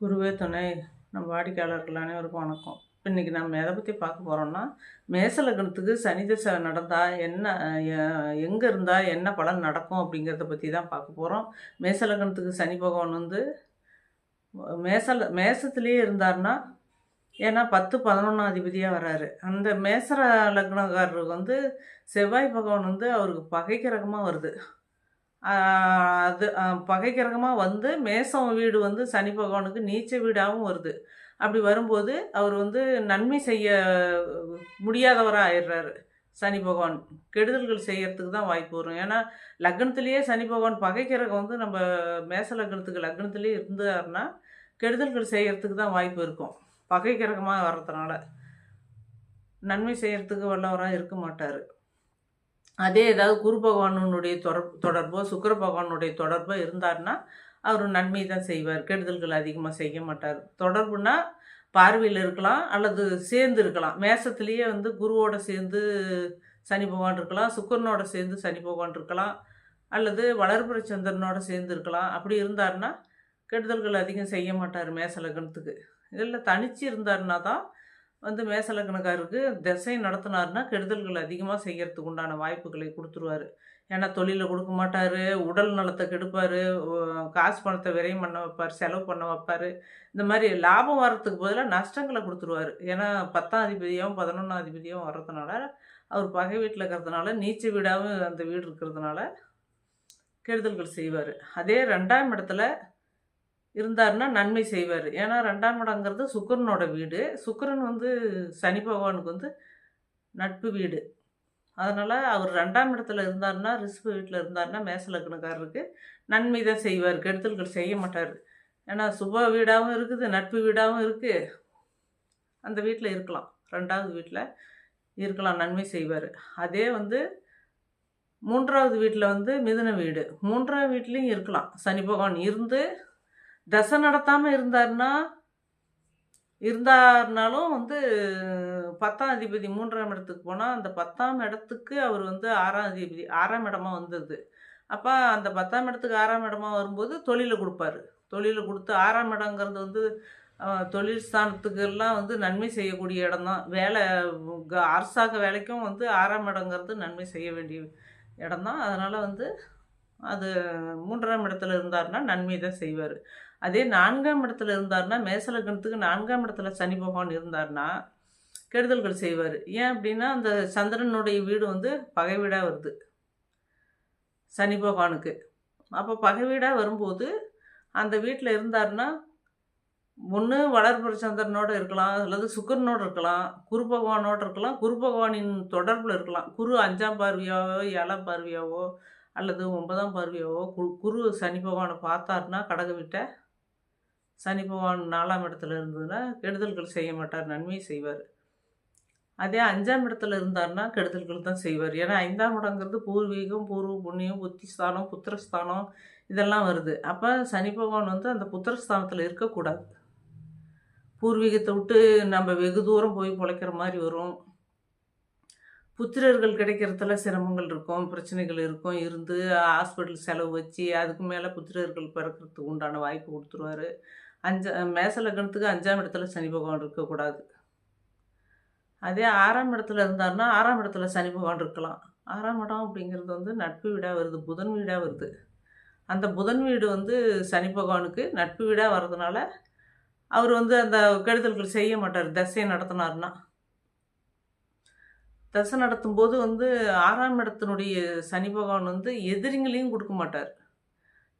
குருவே துணை நம்ம வாடிக்கையாளர்கள் அனைவருக்கும் வணக்கம். இப்போ இன்றைக்கி நம்ம எதை பற்றி பார்க்க போகிறோம்னா மேசலக்கணத்துக்கு சனி தசை நடந்தால் என்ன எங்கே இருந்தால் என்ன பலன் நடக்கும் அப்படிங்கிறத பற்றி தான் பார்க்க போகிறோம் மேசலக்கணத்துக்கு சனி பகவான் வந்து மேசல மேசத்துலேயே இருந்தார்னா ஏன்னா பத்து பதினொன்றாம் அதிபதியாக வராரு அந்த மேசர லக்னக்காரருக்கு வந்து செவ்வாய் பகவான் வந்து அவருக்கு பகைக்கிறகமாக வருது. அது பகைக்கிரகமாக வந்து மேசம் வீடு வந்து சனி பகவானுக்கு நீச்ச வீடாகவும் வருது. அப்படி வரும்போது அவர் வந்து நன்மை செய்ய முடியாதவராக ஆயிடுறாரு சனி பகவான். கெடுதல்கள் செய்யறதுக்கு தான் வாய்ப்பு வரும். ஏன்னா லக்னத்திலேயே சனி பகவான் பகைக்கிறகம் வந்து நம்ம மேச லக்னத்துக்கு லக்னத்திலேயே இருந்தாருன்னா கெடுதல்கள் செய்யறதுக்கு தான் வாய்ப்பு இருக்கும். பகைக்கிறகமாக வர்றதுனால. நன்மை செய்யறதுக்கு வல்லவராக இருக்க மாட்டார். அதே ஏதாவது குரு பகவானுடைய தொடர் தொடர்போ சுக்கர பகவானுடைய தொடர்போ இருந்தார்னா அவர் நன்மை தான் செய்வார். கெடுதல்கள் அதிகமாக செய்ய மாட்டார். தொடர்புனா பார்வையில் இருக்கலாம் அல்லது சேர்ந்து இருக்கலாம். மேசத்துலேயே வந்து குருவோட சேர்ந்து சனி பகவான் இருக்கலாம் சுக்கரனோட சேர்ந்து சனி பகவான் இருக்கலாம் அல்லது வளர்புற சந்திரனோட சேர்ந்து இருக்கலாம். அப்படி இருந்தார்னா கெடுதல்கள் அதிகம் செய்ய மாட்டார் மேச லக்னத்துக்கு. இதில் தனிச்சு இருந்தார்னா தான் வந்து மேசலக்கணக்காருக்கு திசை நடத்தினார்னா கெடுதல்கள் அதிகமாக செய்கிறதுக்கு உண்டான வாய்ப்புகளை கொடுத்துருவார். ஏன்னா தொழிலை கொடுக்க மாட்டார் உடல் நலத்தை கெடுப்பார் காசு பணத்தை விரையும் பண்ண வைப்பார் செலவு பண்ண வைப்பார். இந்த மாதிரி லாபம் வர்றதுக்கு பதிலாக நஷ்டங்களை கொடுத்துருவார். ஏன்னா பத்தாம் அதிபதியாகவும் பதினொன்றாம் அதிபதியாகவும் வர்றதுனால அவர் பகை வீட்டில் இருக்கிறதுனால நீச்ச வீடாகவும் அந்த வீடு இருக்கிறதுனால கெடுதல்கள் செய்வார். அதே ரெண்டாம் இடத்துல இருந்தார்னா நன்மை செய்வார். ஏன்னா ரெண்டாம் இடங்கிறது சுக்கரனோட வீடு. சுக்கரன் வந்து சனி பகவானுக்கு வந்து நட்பு வீடு. அதனால் அவர் ரெண்டாம் இடத்துல இருந்தார்னா ரிஸ்பு வீட்டில் இருந்தார்னா மேசலக்கணக்காரருக்கு நன்மை தான் செய்வார். கெடுதல்கள் செய்ய மாட்டார். ஏன்னா சுப வீடாகவும் இருக்குது நட்பு வீடாகவும் இருக்குது அந்த வீட்டில் இருக்கலாம். ரெண்டாவது வீட்டில் இருக்கலாம் நன்மை செய்வார். அதே வந்து மூன்றாவது வீட்டில் வந்து மிதுன வீடு. மூன்றாவது வீட்லேயும் இருக்கலாம். சனி பகவான் இருந்து தசை நடத்தாமல் இருந்தார்னா இருந்தார்னாலும் வந்து பத்தாம் அதிபதி மூன்றாம் இடத்துக்கு போனால் அந்த பத்தாம் இடத்துக்கு அவர் வந்து ஆறாம் அதிபதி ஆறாம் இடமா வந்தது. அப்போ அந்த பத்தாம் இடத்துக்கு ஆறாம் இடமா வரும்போது தொழிலை கொடுப்பாரு. தொழிலை கொடுத்து ஆறாம் இடங்கிறது வந்து தொழில் ஸ்தானத்துக்கெல்லாம் வந்து நன்மை செய்யக்கூடிய இடம் தான் வேலை அரசாங்க வேலைக்கும் வந்து ஆறாம் இடங்கிறது நன்மை செய்ய வேண்டிய இடம் தான் அதனால் வந்து அது மூன்றாம் இடத்துல இருந்தார்னா நன்மை தான் செய்வார். அதே நான்காம் இடத்துல இருந்தார்னா மேசலக்கணத்துக்கு நான்காம் இடத்துல சனி பகவான் இருந்தார்னா கெடுதல்கள் செய்வார். ஏன் அப்படின்னா அந்த சந்திரனுடைய வீடு வந்து பகை வீடாக வருது. சனி பகவானுக்கு. அப்போ பகை வீடாக வரும்போது அந்த வீட்டில் இருந்தார்னா ஒன்று வளர்ப்புற சந்திரனோடு இருக்கலாம் அல்லது சுக்கரனோடு இருக்கலாம் குரு பகவானோடு இருக்கலாம் குரு பகவானின் தொடர்பில் இருக்கலாம். குரு அஞ்சாம் பார்வையாவோ ஏழாம் பார்வையாவோ அல்லது ஒன்பதாம் பார்வையாவோ குரு சனி பகவானை பார்த்தாருன்னா கடக விட்ட சனி பகவான் நாலாம் இடத்துல இருந்ததுன்னா கெடுதல்கள் செய்ய மாட்டார் நன்மை செய்வார். அதே அஞ்சாம் இடத்துல இருந்தார்னா கெடுதல்கள் தான் செய்வார். ஏன்னா ஐந்தாம் இடங்கிறது பூர்வீகம் பூர்வ புண்ணியம் புத்திஸ்தானம் புத்திரஸ்தானம் இதெல்லாம் வருது. அப்போ சனி பகவான் வந்து அந்த புத்திரஸ்தானத்தில் இருக்கக்கூடாது. பூர்வீகத்தை விட்டு நம்ம வெகு தூரம் போய் பிழைக்கிற மாதிரி வரும். புத்திரர்கள் கிடைக்கிறதுல சிரமங்கள் இருக்கும் பிரச்சனைகள் இருக்கும். இருந்து ஹாஸ்பிட்டல் செலவு வச்சு அதுக்கு மேலே புத்திரர்கள் பிறக்கிறதுக்கு உண்டான வாய்ப்பு கொடுத்துருவாரு. அஞ்சா மேச லக்னத்துக்கு அஞ்சாம் இடத்துல சனி பகவான் இருக்கக்கூடாது. அதே ஆறாம் இடத்துல இருந்தார்னா ஆறாம் இடத்துல சனி பகவான் இருக்கலாம். ஆறாம் இடம் அப்படிங்கிறது வந்து நட்பு வீடாக வருது புதன் வீடாக வருது. அந்த புதன் வீடு வந்து சனி பகவானுக்கு நட்பு வீடாக வர்றதுனால அவர் வந்து அந்த கெடுதல்கள் செய்ய மாட்டார். தசையை நடத்தினார்னா தசை நடத்தும் போது வந்து ஆறாம் இடத்தினுடைய சனி பகவான் வந்து எதிரிங்களையும் கொடுக்க மாட்டார்.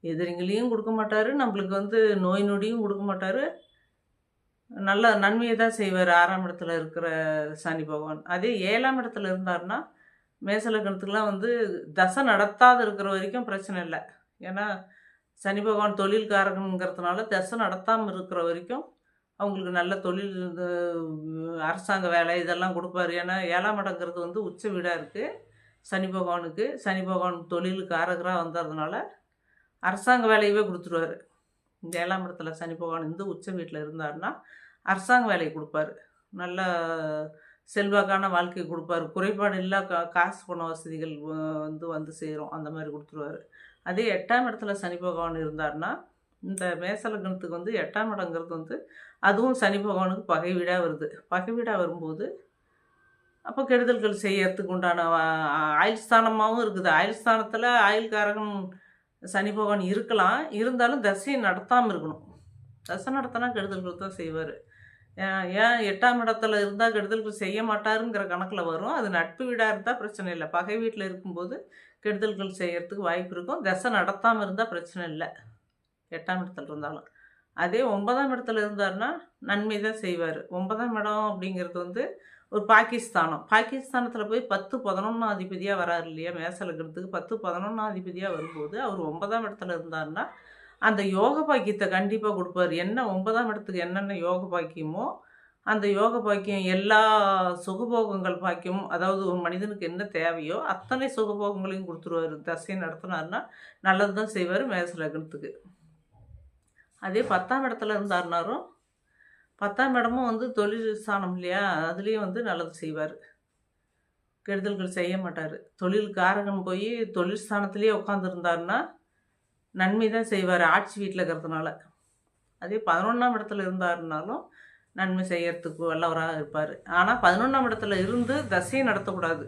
எதிரிங்களையும் கொடுக்க மாட்டார் நம்மளுக்கு வந்து நோய் நொடியும் கொடுக்க மாட்டார். நல்ல நன்மையை தான் செய்வார் ஆறாம் இடத்துல இருக்கிற சனி பகவான். அதே ஏழாம் இடத்துல இருந்தார்னா மேசலக்கணத்துக்குலாம் வந்து தசை நடத்தாத இருக்கிற வரைக்கும் பிரச்சனை இல்லை. ஏன்னா சனி பகவான் தொழில்காரங்கிறதுனால தசை நடத்தாமல் இருக்கிற வரைக்கும் அவங்களுக்கு நல்ல தொழில் அரசாங்க வேலை இதெல்லாம் கொடுப்பாரு. ஏன்னா ஏழாம் இடங்கிறது வந்து உச்ச வீடாக இருக்குது சனி பகவானுக்கு சனி பகவான் தொழிலுக்கு ஆரகராக வந்ததுனால அரசாங்க வேலையவே கொடுத்துருவாரு. இந்த ஏழாம் இடத்துல சனி பகவான் இருந்து உச்ச வீட்டில் இருந்தாருன்னா அரசாங்க வேலையை கொடுப்பாரு. நல்ல செல்வாக்கான வாழ்க்கை கொடுப்பாரு. குறைபாடு இல்லா கா காசு பண வசதிகள் வந்து வந்து சேரும். அந்த மாதிரி கொடுத்துருவாரு. அதே எட்டாம் இடத்துல சனி பகவான் இருந்தார்னா இந்த மேசலகணத்துக்கு வந்து எட்டாம் இடங்கிறது வந்து அதுவும் சனி பகவானுக்கு பகை வீடாக வருது. பகை வீடாக வரும்போது அப்போ கெடுதல்கள் செய்யறதுக்கு உண்டான ஆயுள் ஸ்தானமாகவும் இருக்குது. ஆயுள் ஸ்தானத்தில் ஆயுள்காரகன் சனி பகவான் இருக்கலாம். இருந்தாலும் தசையை நடத்தாமல் இருக்கணும். தசை நடத்தினா கெடுதல்கள் தான் செய்வார். ஏன் எட்டாம் இடத்துல இருந்தால் கெடுதல்கள் செய்ய மாட்டாருங்கிற கணக்கில் வரும். அது நட்பு வீடாக இருந்தால் பிரச்சனை இல்லை. பகை வீட்டில் இருக்கும்போது கெடுதல்கள் செய்யறதுக்கு வாய்ப்பு இருக்கும். தசை நடத்தாமல் இருந்தால் பிரச்சனை இல்லை. எட்டாம் இடத்துல இருந்தாலும். அதே ஒன்பதாம் இடத்துல இருந்தாருன்னா நன்மை தான் செய்வார். ஒன்பதாம் இடம் அப்படிங்கிறது வந்து ஒரு பாகிஸ்தானம். பாகிஸ்தானத்தில் போய் பத்து பதினொன்றாம் அதிபதியாக வராரு இல்லையா? மேசலக்கிறதுக்கு பத்து பதினொன்றாம் அதிபதியாக வரும்போது அவர் ஒன்பதாம் இடத்துல இருந்தாருன்னா அந்த யோக பாக்கியத்தை கண்டிப்பாக கொடுப்பாரு. என்ன ஒன்பதாம் இடத்துக்கு என்னென்ன யோக பாக்கியமோ அந்த யோக பாக்கியம் எல்லா சுகபோகங்கள் பாக்கியமும் அதாவது ஒரு மனிதனுக்கு என்ன தேவையோ அத்தனை சுகபோகங்களையும் கொடுத்துருவாரு. தசை நடத்தினாருன்னா நல்லது தான் செய்வார் மேசலக்னத்துக்கு அதே பத்தாம் இடத்துல இருந்தாருனாரும் பத்தாம் இடமும் வந்து தொழில் ஸ்தானம் இல்லையா? அதுலேயும் வந்து நல்லது செய்வார். கெடுதல்கள் செய்ய மாட்டார். தொழில்காரகன் போய் தொழில் உட்காந்துருந்தாருன்னா நன்மை தான் செய்வார் ஆட்சி வீட்டில் இருக்கிறதுனால. அதே பதினொன்றாம் இடத்துல இருந்தாருனாலும் நன்மை செய்யறதுக்கு வல்லவராக இருப்பார். ஆனால் பதினொன்றாம் இடத்துல இருந்து தசையை நடத்தக்கூடாது.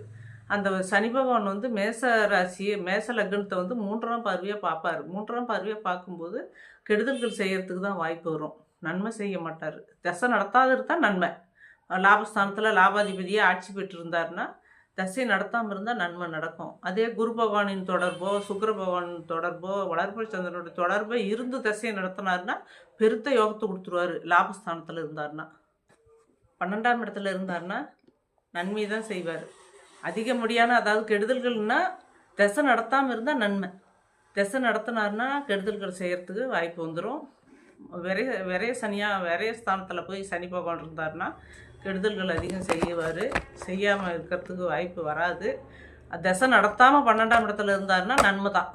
அந்த சனி பகவான் வந்து மேச ராசியை மேச லக்னத்தை வந்து மூன்றாம் பார்வையாக பார்ப்பார் மூன்றாம் பார்வையாக பார்க்கும்போது கெடுதல்கள் செய்கிறதுக்கு தான் வாய்ப்பு வரும். நன்மை செய்ய மாட்டார். தசை நடத்தாது இருந்தால் நன்மை. லாபஸ்தானத்தில் லாபாதிபதியாக ஆட்சி பெற்றிருந்தார்னா தசை நடத்தாமல் இருந்தால் நன்மை நடக்கும். அதே குரு பகவானின் தொடர்போ சுக்கர பகவான் தொடர்போ வளர்ப்பு சந்திரனுடைய தொடர்போ இருந்து தசையை நடத்தினார்னா பெருத்த யோகத்தை கொடுத்துருவாரு லாபஸ்தானத்தில் இருந்தாருன்னா. பன்னெண்டாம் இடத்துல இருந்தாருன்னா நன்மை தான் செய்வார். அதிக முடியான அதாவது கெடுதல்கள்னா திசை நடத்தாமல் இருந்தால் நன்மை. திசை நடத்தினாருன்னா கெடுதல்கள் செய்கிறதுக்கு வாய்ப்பு வந்துடும் விரைய விரைய சனியாக விரைய ஸ்தானத்தில் போய் சனி பகவான் இருந்தாருன்னா கெடுதல்கள் அதிகம் செய்வார். செய்யாமல் இருக்கிறதுக்கு வாய்ப்பு வராது. திசை நடத்தாமல் பன்னெண்டாம் இடத்துல இருந்தாருன்னா நன்மை தான்